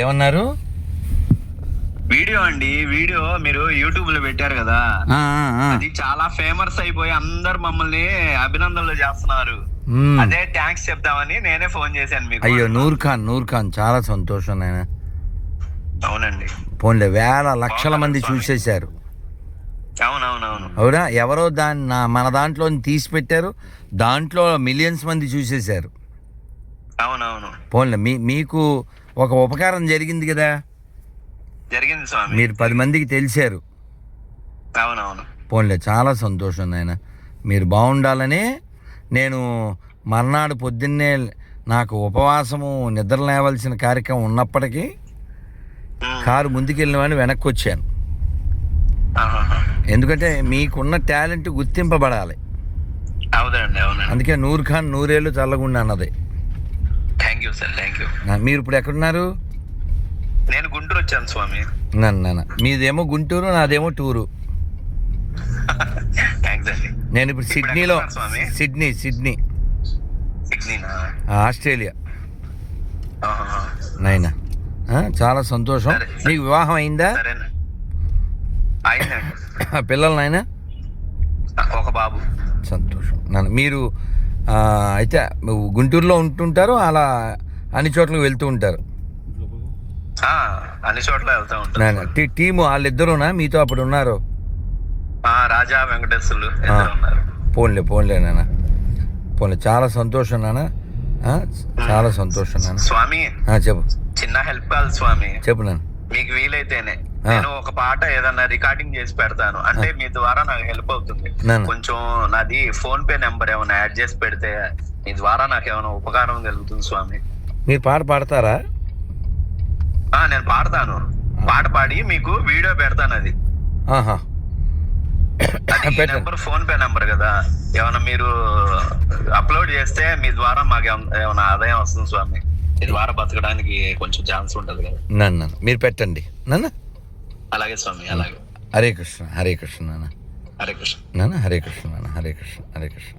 ఏమన్నారు? వీడియో అండి వీడియో మీరు యూట్యూబ్లో పెట్టారు కదా. అది చాలా ఫేమస్ అయిపోయి అందరు మమ్మల్ని అభినందనలు చేస్తున్నారు. అదే థ్యాంక్స్ చెప్దామని నేనే ఫోన్ చేశాను మీకు. అయ్యో నూర్ ఖాన్ నూర్ ఖాన్ చాలా సంతోషం నాయన. అవునండి. పోన్లే వేల లక్షల మంది చూసేశారు. అవునవునవును. అవునా? ఎవరో దాన్ని మన దాంట్లో తీసి పెట్టారు దాంట్లో మిలియన్స్ మంది చూసేశారు. అవునవును. పోన్లే మీ మీకు ఒక ఉపకారం జరిగింది కదా? జరిగింది స్వామి. మీరు పది మందికి తెలిసారు. అవునవును. పోన్లే చాలా సంతోషం నాయన. మీరు బాగుండాలని నేను మర్నాడు పొద్దున్నే నాకు ఉపవాసము నిద్ర లేవలసిన కార్యక్రమం ఉన్నప్పటికీ. కారు ముందుకెళ్ళిన వాడిని వెనక్కి వచ్చాను. ఎందుకంటే మీకున్న టాలెంట్ గుర్తింపబడాలి. అందుకే నూర్ ఖాన్ నూరేళ్ళు చల్లగుండా అన్నది యూ సార్ థ్యాంక్ యూ మీరు ఇప్పుడు ఎక్కడున్నారు? నేను గుంటూరు వచ్చాను స్వామి. నన్ను మీదేమో గుంటూరు నాదేమో టూరు. నేను ఇప్పుడు సిడ్నీలో? Sydney Sydney. ఆస్ట్రేలియా. ఆ, చాలా సంతోషం. నీకు వివాహం అయిందా? పిల్లలు నాయన? ఒక బాబు. సంతోషం. నాన్న మీరు అయితే గుంటూరులో ఉంటుంటారు అలా అన్ని చోట్లకి వెళ్తూ ఉంటారు. ఆ, అన్ని చోట్ల వెళ్తా టీ- టీము వాళ్ళిద్దరునా? మీతో అప్పుడు ఉన్నారు? రాజా వెంకటేశ్వర్లు పోన్లే పోన్లే నాన్న. పోన్లే చాలా సంతోషం నాన్న. చాలా సంతోషం నాన్న. స్వామి చెప్పు. చిన్న హెల్ప్ కావాలి స్వామి. చెప్పు నాన్న. మీకు వీలైతేనే. నేను ఒక పాట ఏదన్నా రికార్డింగ్ చేసి పెడతాను. అంటే మీ ద్వారా నాకు హెల్ప్ అవుతుంది. కొంచెం నాది ఫోన్ పే నెంబర్ ఏమైనా యాడ్ చేసి పెడితే మీ ద్వారా నాకు ఏమైనా ఉపకారం కలుగుతుంది స్వామి. మీరు పాట పాడతారా? నేను పాడతాను. పాట పాడి మీకు వీడియో పెడతాను అది. ఆహా. నెంబర్ ఫోన్ పే నెంబర్ కదా. ఏమైనా మీరు అప్లోడ్ చేస్తే మీ ద్వారా మాకు ఏమ- ఏమైనా ఆదాయం వస్తుంది స్వామి. మీ ద్వారా బతకడానికి కొంచెం ఛాన్స్ ఉంటది కదా. నన్ను నన్ను. మీరు పెట్టండి. నన్ను? అలాగే స్వామి అలాగే. హరే కృష్ణ హరే కృష్ణ నాన్న. హరే కృష్ణ. నాన్న హరే కృష్ణ నాన్న. హరే కృష్ణ హరే కృష్ణ.